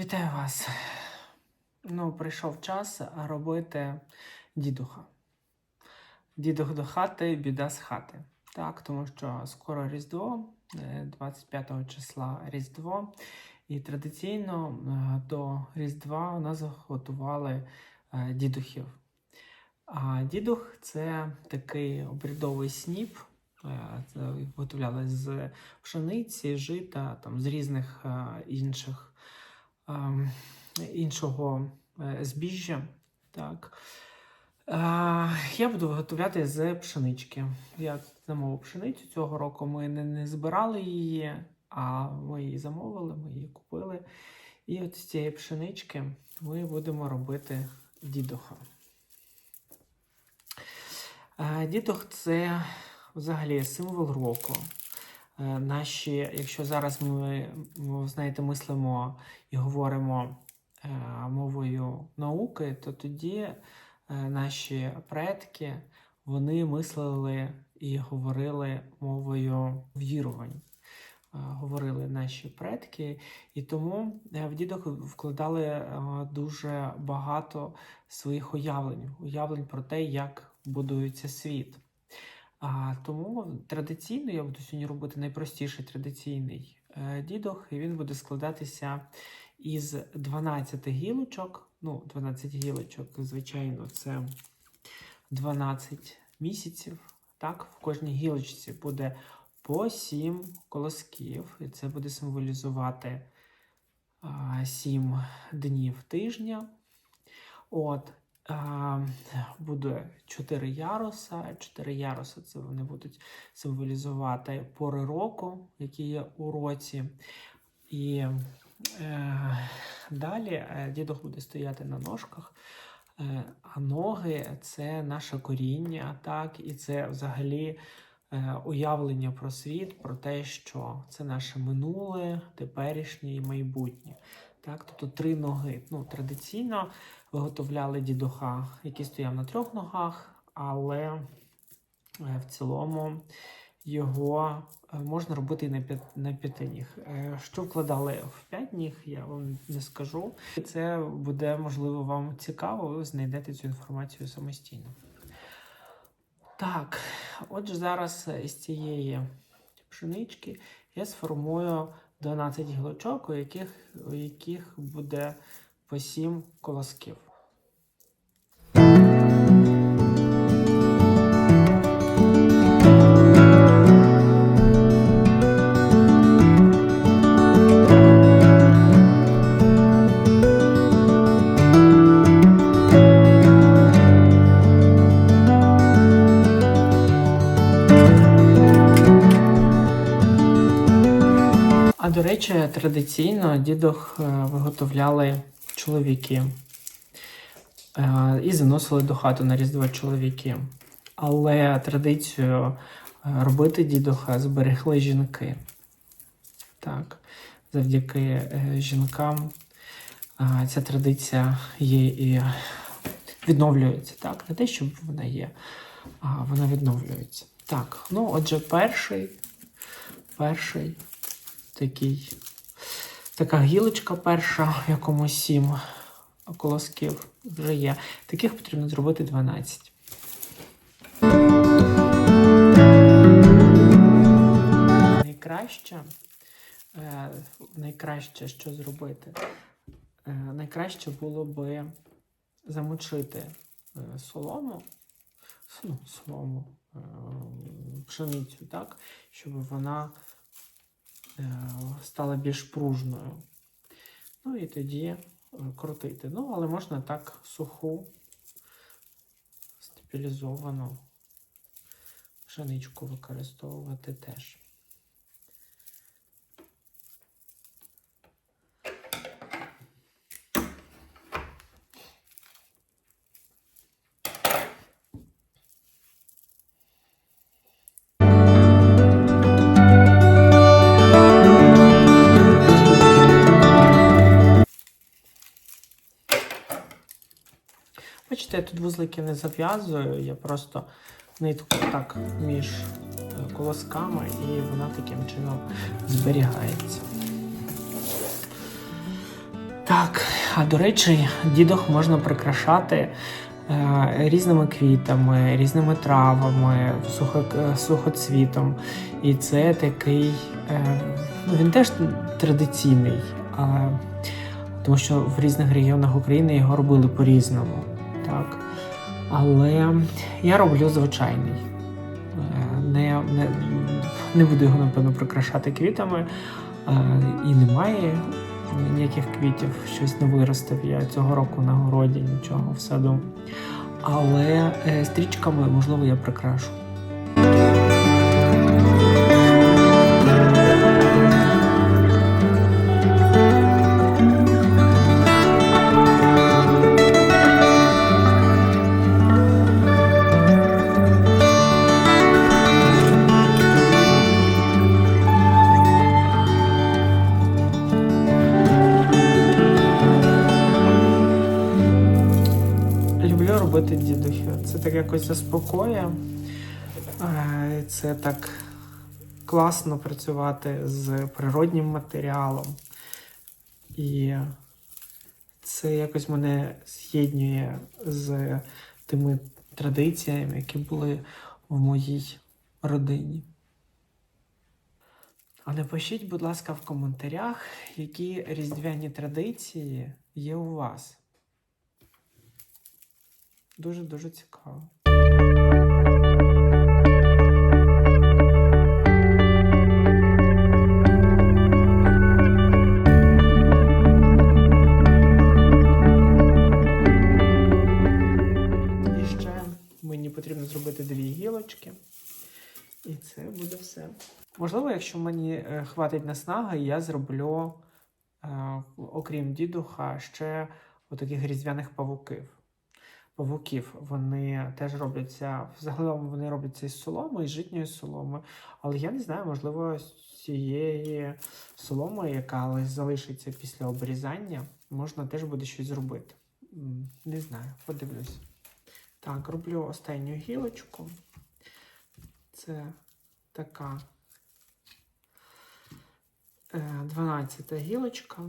Вітаю вас. Ну, прийшов час робити дідуха. Дідух до хати, біда з хати. Так, тому що скоро Різдво, е, 25 числа Різдво. І традиційно е, до Різдва у нас готували е, дідухів. А дідух це такий обрядовий сніп. е, виготовляли з пшениці, жита, там, з різних е, інших іншого е, збіжжя. Так. Е, Я буду виготовляти з пшенички. Я замовив пшеницю цього року. Ми не, не збирали її, а ми її замовили, ми її купили. І от з цієї пшенички ми будемо робити дідуха. Е, Дідух це взагалі символ року. Е, Наші, якщо зараз ми, знаєте, мислимо і говоримо е, мовою науки, то тоді е, наші предки вони мислили і говорили мовою вірувань. Говорили наші предки, і тому в дідок вкладали дуже багато своїх уявлень, уявлень про те, як будується світ. А, тому традиційно я буду сьогодні робити найпростіший традиційний е, дідох, і він буде складатися із 12 гілочок. Ну, 12 гілочок, звичайно, це 12 місяців. Так, в кожній гілочці буде по 7 колосків, і це буде символізувати а, 7 днів тижня. От, буде 4 яруса. 4 яруса це вони будуть символізувати пори року, які є у році. І е, далі е, дідух буде стояти на ножках. Е, А ноги це наше коріння, так, і це взагалі уявлення про світ, про те, що це наше минуле, теперішнє і майбутнє. Так, тобто три ноги. Ну, традиційно виготовляли дідуха, який стояв на трьох ногах, але е, в цілому його е, можна робити і на, п'ят, на п'яти ніг. Е, Що вкладали в п'ять ніг, я вам не скажу. Це буде, можливо, вам цікаво, ви знайдете цю інформацію самостійно. Так, отже, зараз з цієї пшенички я сформую 12 гілочок, у яких, у яких буде по 7 колосків. Речі, традиційно дідох е, виготовляли чоловіки е, і заносили до хати на Різдво чоловіки. Але традицію е, робити дідуха зберегли жінки. Так, завдяки жінкам ця традиція є і відновлюється. Так, не те, щоб вона є, а вона відновлюється. Так, ну отже, перший, перший такий, така гілочка перша, в якому сім колосків вже є. Таких потрібно зробити 12. Найкраще, е, найкраще, що зробити, е, найкраще було би замочити е, солому, ну, солому, пшеницю, так, щоб вона стала більш пружною. Ну і тоді е, крутити. Ну, але можна так суху, стабілізовану пшеничку використовувати теж. Я тут вузлики не зав'язую, я просто нитку так між е, колосками і вона таким чином зберігається. Так, а до речі, дідух можна прикрашати е, різними квітами, різними травами, сухо, е, сухоцвітом. І це такий, е, ну він теж традиційний, а, тому що в різних регіонах України його робили по-різному. Так? Але я роблю звичайний. Е, Не, не, не буду його, напевно, прикрашати квітами. Е, І немає ніяких квітів, щось не виростив я цього року на городі, нічого в саду. Але е, стрічками, можливо, я прикрашу. Так якось заспокоює. Е, Це так класно працювати з природнім матеріалом. І це якось мене з'єднує з тими традиціями, які були в моїй родині. А напишіть, будь ласка, в коментарях, які різдвяні традиції є у вас. Дуже-дуже цікаво. І ще мені потрібно зробити дві гілочки. І це буде все. Можливо, якщо мені е, хватить наснаги, я зроблю, е, окрім дідуха, ще отаких різдвяних павуків павуків. Вони теж робляться, взагалом вони робляться із соломи, із житньої соломи. Але я не знаю, можливо, з цієї соломи, яка залишиться після обрізання, можна теж буде щось зробити. Не знаю, подивлюсь. Так, роблю останню гілочку. Це така 12 гілочка.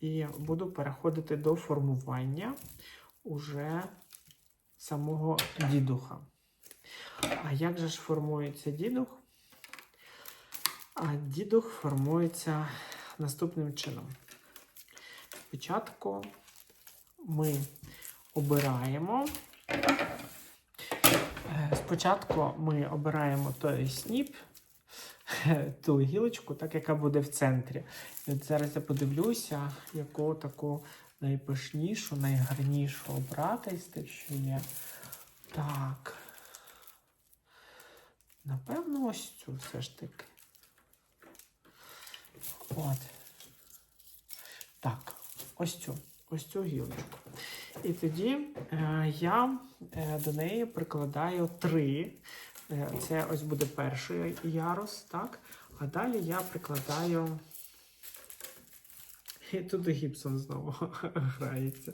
І буду переходити до формування уже самого дідуха. А як же ж формується дідух? А дідух формується наступним чином. Спочатку ми обираємо. е, Спочатку ми обираємо той сніп, ту гілочку, так яка буде в центрі. І от зараз я подивлюся, яку таку найпишнішу, найгарнішу обрати з тих, що є. Так. Напевно, ось цю все ж таки. От. Так, ось цю. Ось цю гілочку. І тоді е, я е, до неї прикладаю три. Е, це ось буде перший ярус, так? А далі я прикладаю. І тут гіпсон знову грається.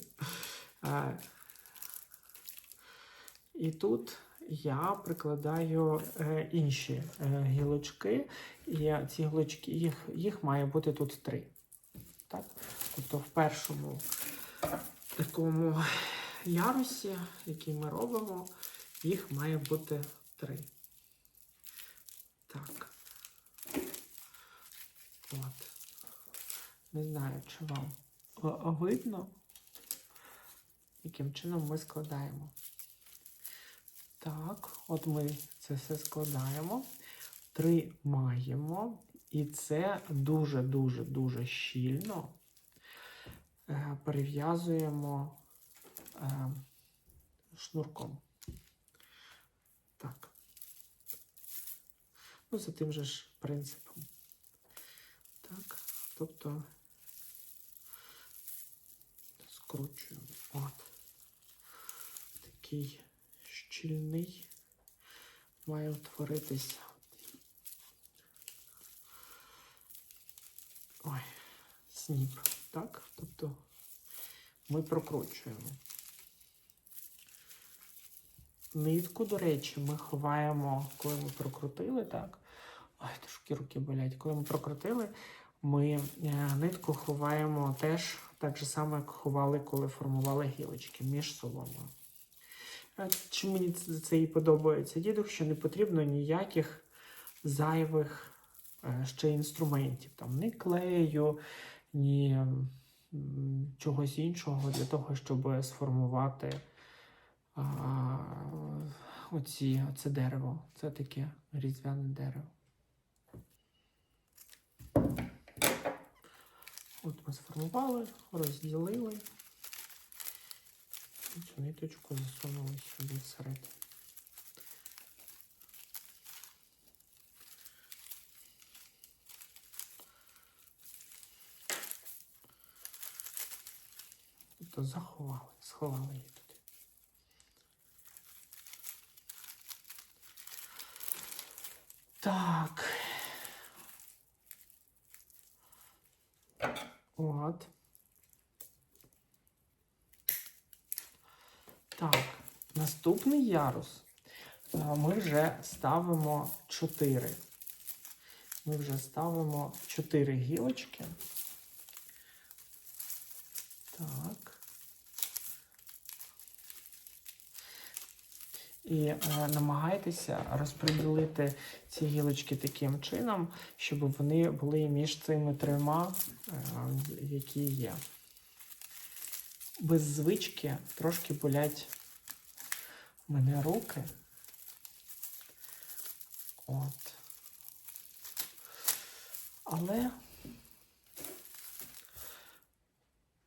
І тут я прикладаю е, інші е, гілочки, і ці гілочки, їх, їх має бути тут три. Так? Тобто в першому такому ярусі, який ми робимо, їх має бути три. Так. От. Не знаю, чи вам видно, яким чином ми складаємо. Так, от ми це все складаємо, тримаємо, і це дуже-дуже-дуже щільно е, перев'язуємо е, шнурком. Так. Ну, за тим же ж принципом. Так, тобто скручуємо. От. Такий щільний має утворитися. Ой, сніп. Так? Тобто ми прокручуємо. Нитку, до речі, ми ховаємо, коли ми прокрутили, так? Ой, трошки руки болять. Коли ми прокрутили, ми е, нитку ховаємо теж Так же само, як ховали, коли формували гілочки між соломою. Чим мені це, і подобається дідух, що не потрібно ніяких зайвих е, ще інструментів. Там ні клею, ні чогось іншого для того, щоб сформувати а, оці, оце дерево. Це таке різдвяне дерево. От ми сформували, розділили. І цю ниточку засунули сюди всередину. Тобто заховали, сховали її туди. Так. От. Так, наступний ярус ми вже ставимо 4. Ми вже ставимо 4 гілочки. Так. І е, намагайтеся розподілити ці гілочки таким чином, щоб вони були між цими трьома, е, які є. Без звички трошки болять в мене руки. От. Але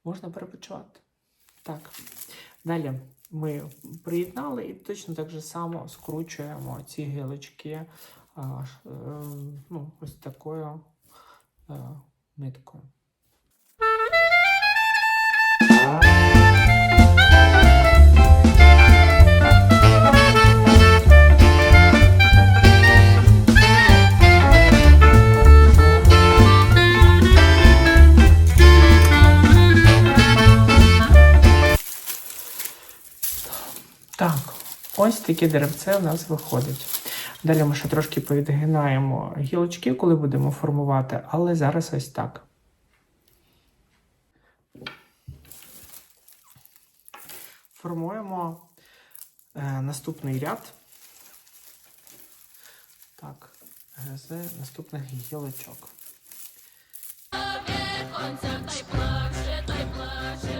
можна перепочивати. Так. Далі ми приєднали і точно так же само скручуємо ці гілочки е, ну, ось такою е, ниткою. Ось таке деревце у нас виходить. Далі ми ще трошки повідгинаємо гілочки, коли будемо формувати, але зараз ось так. Формуємо е, наступний ряд. Так, е, з наступних гілочок. Свічечка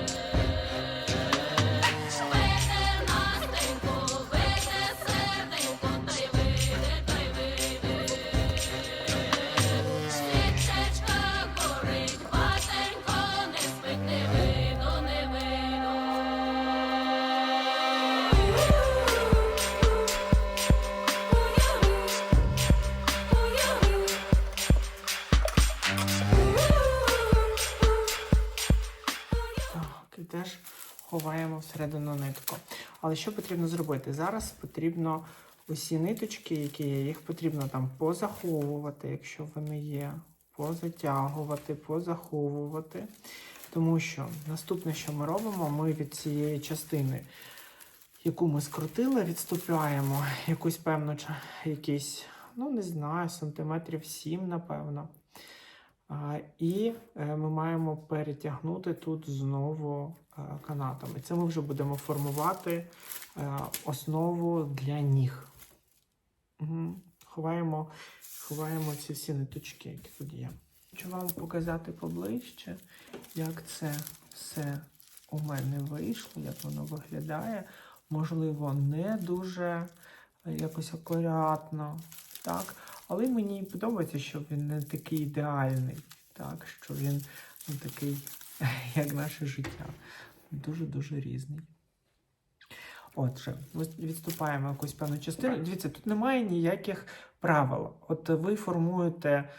ховаємо всередину нитку. Але що потрібно зробити? Зараз потрібно усі ниточки, які є, їх потрібно там позаховувати, якщо вони є, позатягувати, позаховувати. Тому що наступне, що ми робимо, ми від цієї частини, яку ми скрутили, відступляємо якусь певну якийсь, ну не знаю, сантиметрів 7, напевно. І е, ми маємо перетягнути тут знову е, канатами. Це ми вже будемо формувати е, основу для ніг. Ховаємо, ховаємо ці всі ниточки, які тут є. Хочу вам показати поближче, як це все у мене вийшло, як воно виглядає. Можливо, не дуже якось акуратно. Так? Але мені подобається, що він не такий ідеальний, так? що він не такий, як наше життя. Дуже-дуже різний. Отже, відступаємо якусь певну частину. Дивіться, тут немає ніяких правил. От ви формуєте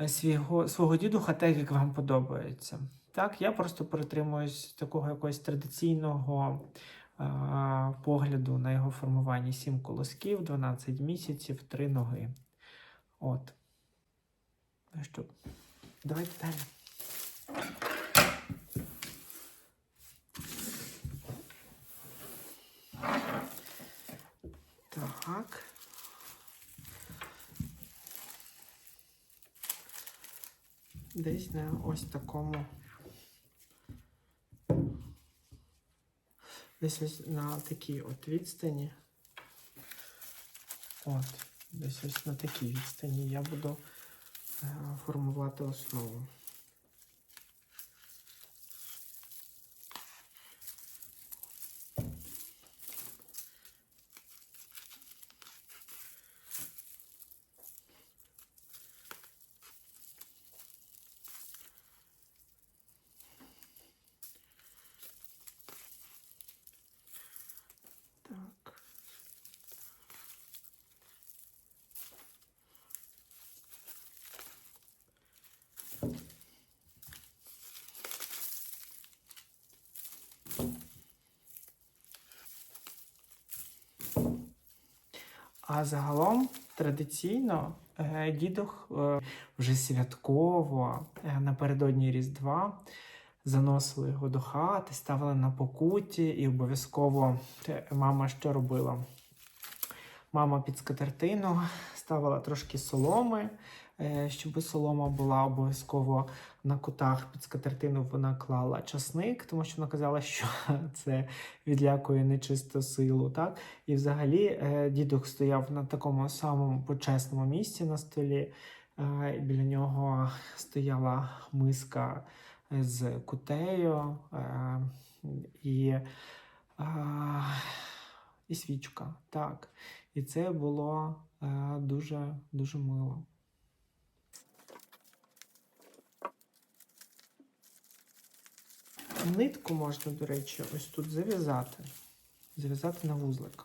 е, свого, свого дідуха так, як вам подобається. Так, я просто притримуюсь такого якогось традиційного а, погляду на його формування: 7 колосків, 12 місяців, 3 ноги. От. Ну що, давайте далі. Так. Десь на ось такому десь ось на такій от відстані. От, десь ось на такій відстані я буду е, формувати основу. Так. А загалом традиційно е, дідух е, вже святково е, напередодні Різдва заносили його до хати, ставили на покуті, і обов'язково мама що робила? Мама під скатертину ставила трошки соломи, щоб солома була обов'язково на кутах під скатертину вона клала часник, тому що вона казала, що це відлякує нечисту силу. Так? І взагалі е, дідух стояв на такому самому почесному місці на столі. е, Біля нього стояла миска з кутею е, і, е, і свічка. Так. І це було е, дуже, дуже мило. Нитку можна, до речі, ось тут зав'язати. Зав'язати на вузлик.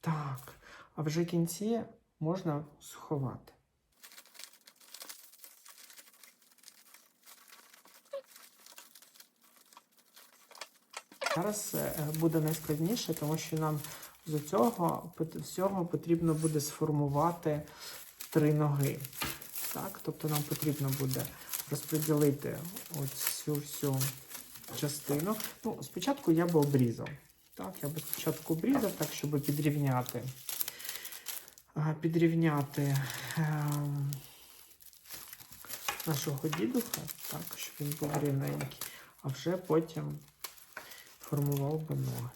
Так, а вже кінці можна сховати. Зараз е, буде найскладніше, тому що нам з цього всього потрібно буде сформувати три ноги. Так, тобто нам потрібно буде розподілити цю всю частину. Ну, спочатку я би обрізав. Так, я би спочатку обрізав, так, щоб підрівняти. Підрівняти ем, нашого дідуха, так, щоб він був рівненький, а вже потім формував би ноги.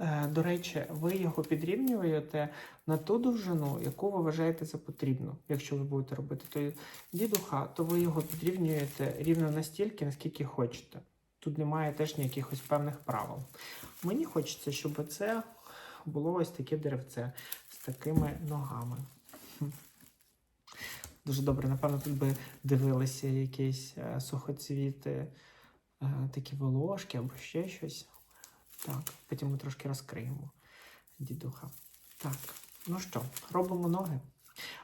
Е, До речі, ви його підрівнюєте на ту довжину, яку ви вважаєте за потрібну. Якщо ви будете робити той дідуха, то ви його підрівнюєте рівно настільки, наскільки хочете. Тут немає теж ніякихось певних правил. Мені хочеться, щоб це було ось таке деревце такими ногами. Дуже добре, напевно, тут би дивилися якісь е, сухоцвіти, е, такі волошки або ще щось. Так, потім ми трошки розкриємо дідуха. Так, ну що, робимо ноги.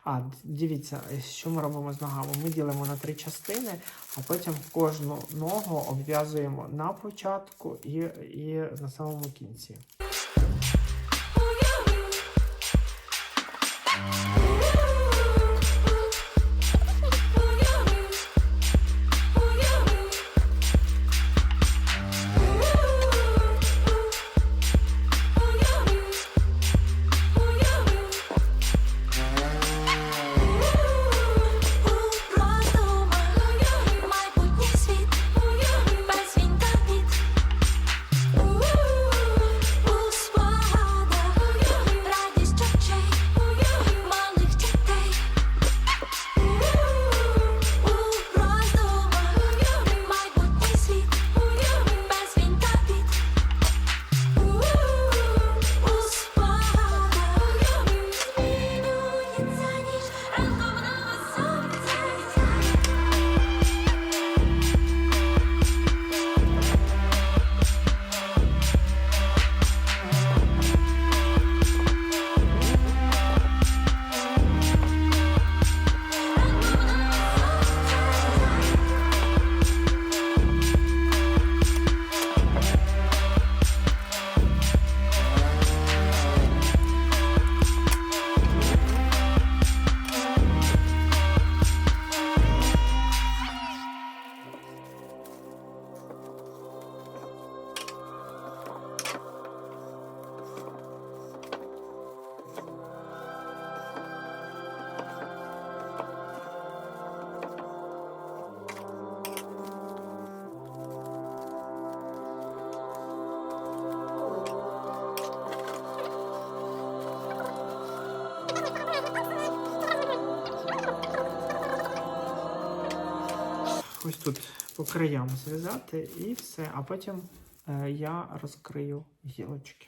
А, дивіться, що ми робимо з ногами? Ми ділимо на три частини, а потім кожну ногу обв'язуємо на початку і, і на самому кінці. Краям зв'язати і все. А потім е, я розкрию гілочки.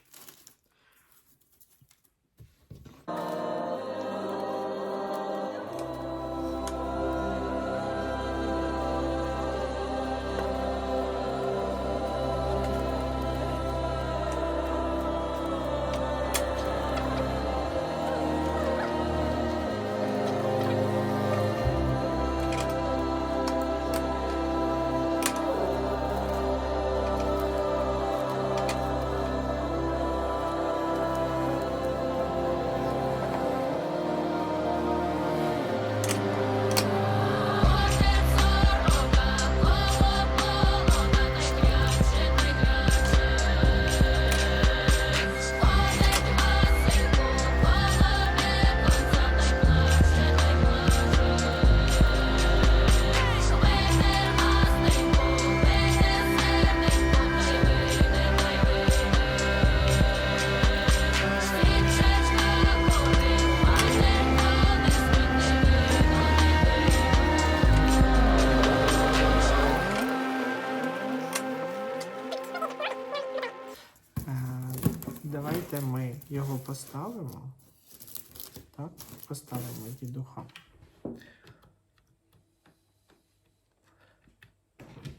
Поставимо. Так, поставимо дідуха.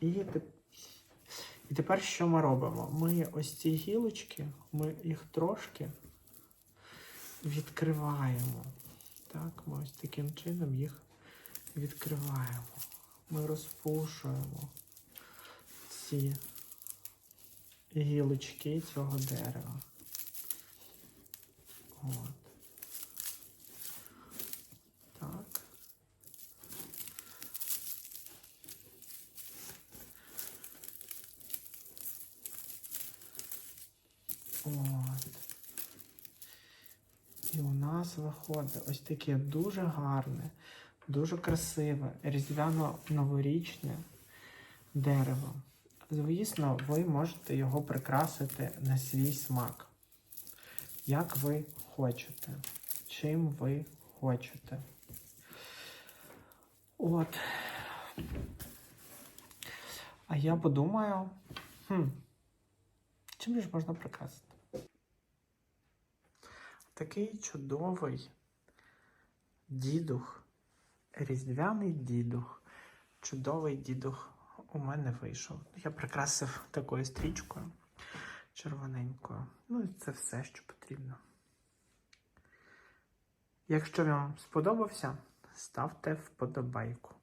І, і тепер що ми робимо? Ми ось ці гілочки, ми їх трошки відкриваємо. Так, ми ось таким чином їх відкриваємо. Ми розпушуємо ці гілочки цього дерева. От. Так. От. І у нас виходить ось таке дуже гарне, дуже красиве, різдвяно-новорічне дерево. Звісно, ви можете його прикрасити на свій смак. Як ви хочете. Чим ви хочете. От. А я подумаю, хм, чим ж можна прикрасити? Такий чудовий дідух, різдвяний дідух, чудовий дідух у мене вийшов. Я прикрасив такою стрічкою червоненькою. Ну і це все, що потрібно. Якщо вам сподобався, ставте вподобайку.